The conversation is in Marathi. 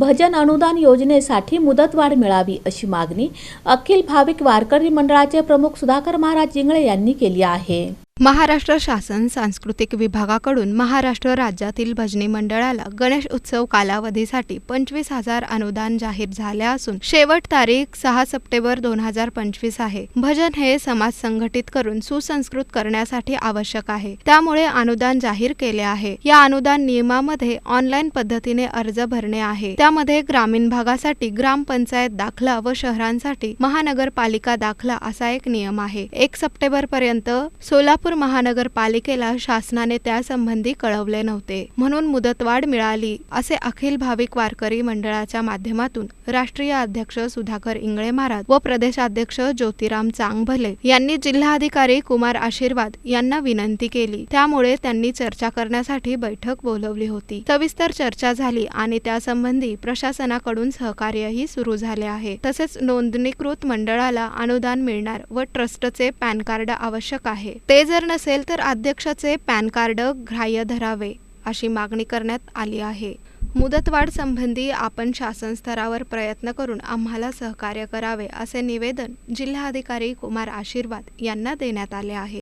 भजन अनुदान योजनेसाठी मुदतवाढ मिळावी अशी मागणी अखिल भाविक वारकरी मंडळाचे प्रमुख सुधाकर महाराज जिंगळे यांनी केली आहे. महाराष्ट्र शासन सांस्कृतिक विभागाकडून महाराष्ट्र राज्यातील भजनी मंडळाला गणेश उत्सव कालावधीसाठी पंचवीस हजार अनुदान जाहीर झाले असून शेवट तारीख सहा सप्टेंबर दोन हजार पंचवीस आहे. भजन हे समाज संघटित करून सुसंस्कृत करण्यासाठी आवश्यक आहे. त्यामुळे अनुदान जाहीर केले आहे. या अनुदान नियमामध्ये ऑनलाईन पद्धतीने अर्ज भरणे आहे. त्यामध्ये ग्रामीण भागासाठी ग्रामपंचायत दाखला व शहरांसाठी महानगरपालिका दाखला असा एक नियम आहे. एक सप्टेंबर पर्यंत सोलापूर महानगरपालिकेला शासनाने त्यासंबंधी कळवले नव्हते. म्हणून मुदतवाढ मिळाली असे अखिल भाविक वारकरी मंडळाच्या माध्यमातून राष्ट्रीय अध्यक्ष सुधाकर इंगळे महाराज व प्रदेशाध्यक्ष ज्योतिराम चांगभले यांनी जिल्हाधिकारी कुमार आशीर्वाद यांना विनंती केली. त्यामुळे त्यांनी चर्चा करण्यासाठी बैठक बोलवली होती. सविस्तर चर्चा झाली आणि त्यासंबंधी प्रशासनाकडून सहकार्यही सुरू झाले आहे. तसेच नोंदणीकृत मंडळाला अनुदान मिळणार व ट्रस्टचे पॅन कार्ड आवश्यक आहे. तेच जर नसेल तर अध्यक्षाचे पॅन कार्ड ग्राह्य धरावे अशी मागणी करण्यात आली आहे. मुदतवाढ संबंधी आपण शासन स्तरावर प्रयत्न करून आम्हाला सहकार्य करावे असे निवेदन जिल्हाधिकारी कुमार आशीर्वाद यांना देण्यात आले आहे.